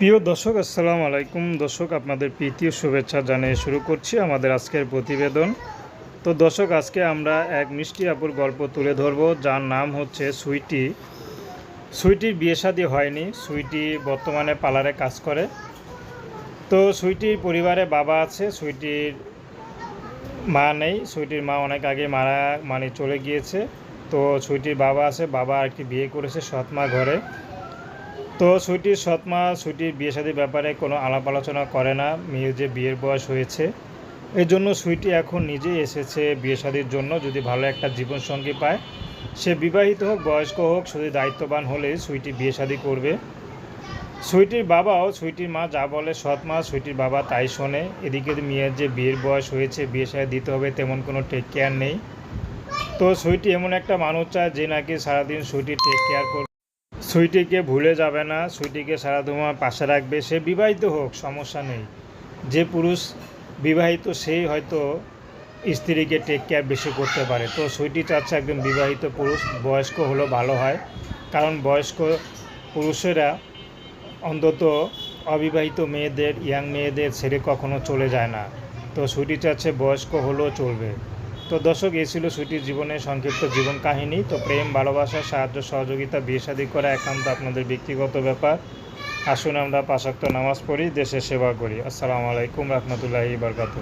প্রিয় দর্শক, আসসালামু আলাইকুম। দর্শক, আপনাদের প্রীতীয় শুভেচ্ছা জানিয়ে শুরু করছি আমাদের আজকের প্রতিবেদন। তো দর্শক, আজকে আমরা এক মিষ্টি আপুর গল্প তুলে ধরব, যার নাম হচ্ছে সুইটি। সুইটির বিয়ে শাদী হয়নি, সুইটি বর্তমানে পার্লারে কাজ করে। তো সুইটির পরিবারে বাবা আছে, সুইটির মা নেই, সুইটির মা অনেক আগে মারা মানে চলে গিয়েছে। তো সুইটির বাবা আছে, বাবা আর কি বিয়ে করেছে সৎমা ঘরে। তো সুইটির সৎমা সুইটির বিয়ে শাদীর ব্যাপারে কোনো আলাপ আলোচনা করে না। মেয়ের যে বিয়ের বয়স হয়েছে এই জন্য সুইটি এখন নিজেই এসেছে বিয়ে শাদীর জন্য। যদি ভালো একটা জীবনসঙ্গী পায়, সে বিবাহিত হোক, বয়স্ক হোক, শুধু দায়িত্ববান হলে সুইটি বিয়ে শাদী করবে। সুইটির বাবাও, সুইটির মা যা বলে সৎ মা সুইটির বাবা তাই শোনে। এদিকে মেয়ের যে বিয়ের বয়স হয়েছে বিয়ে শাদী দিতে হবে তেমন কোনো টেক কেয়ার নেই। তো সুইটি এমন একটা মানুষ চায় যে নাকি সারাদিন সুইটি টেক কেয়ার করবে। সুইটিকে ভুলে যাবে না, সুইটিকে সারা তোমার পাশে রাখবে, সে বিবাহিত হোক, সমস্যা নেই। যে পুরুষ বিবাহিত, সেই হয়তো স্ত্রীকে টেক কেয়ার বেশি করতে পারে। তো সুইটি চাচ্ছে একজন বিবাহিত পুরুষ, বয়স্ক হলো ভালো হয়। কারণ বয়স্ক পুরুষেরা অন্তত অবিবাহিত মেয়েদের ইয়াং মেয়েদের ছেড়ে কখনো চলে যায় না। তো সুইটি চাচ্ছে বয়স্ক হলেও চলবে। তো দর্শক, এই ছিল সুইটির জীবনের সংক্ষিপ্ত জীবন কাহিনী। তো প্রেম, ভালোবাসা, সাহায্য, সহযোগিতা, বিয়ে শাদী করা একান্ত আপনাদের ব্যক্তিগত ব্যাপার। আসুন আমরা পাশাক্ত নামাজ পড়ি, দেশের সেবা করি। আসসালামু আলাইকুম রহমতুল্লাহি বরকাতু